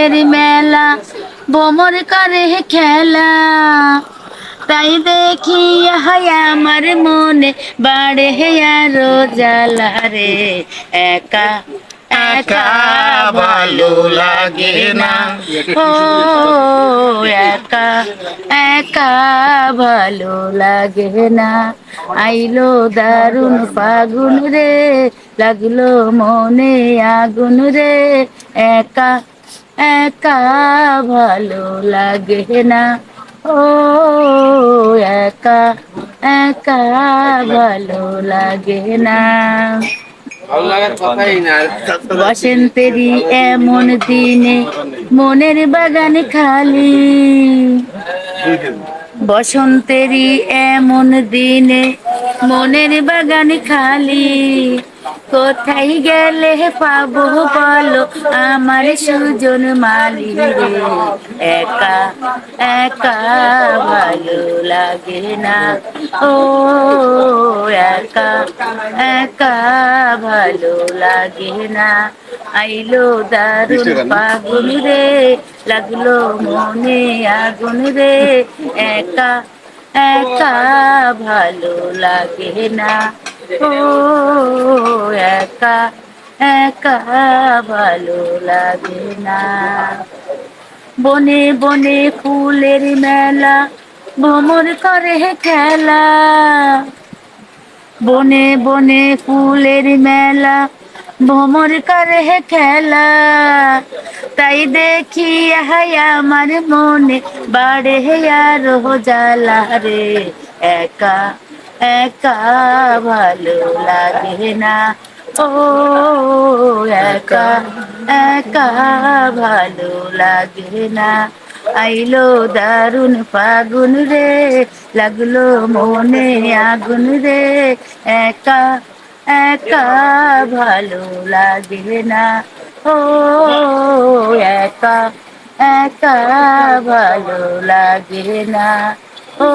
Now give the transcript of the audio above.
ফুলের মেলা, বোমর করে খেলা। তাই দেখি হায় আমার মনে, বাড়ে আরও জ্বালা রে। একা একা ভালো লাগে না। একা একা ভালো লাগে না। আইলো দারুণ ফাগুন রে, লাগল মনে আগুন রে। একা একা ভালো লাগে না। ও একা একা ভালো লাগে না। ভালো লাগার না। বসন্তেরই এমন দিনে মনের বাগান খালি। বসন্তেরই এমন দিনে মনের বাগান খালি। কোথায় গেলে পাবো বলো? আমার সুজন মালি রে। একা একা ভালো লাগে না। ও একা একা ভালো লাগে না। আইলো দারুণ ফাগুন রে লাগল মনে আগুন রে। একা একা ভালো লাগে না। ও একা একা ভালো লাগে না। বনে বনে ফুলের মেলা ভ্রমর করে খেলা। বনে বনে ফুলের মেলা ভ্রমর করে খেলা। তাই দেখি হায় আমার মনে বাড়ে আরও জ্বালা রে। একা একা ভালো লাগে না। ও, একা একা ভালো লাগে না। আইলো দারুণ ফাগুন রে, লাগল মনে আগুন রে। একা একা ভালো লাগে না। ও, একা একা ভালো লাগে না। ও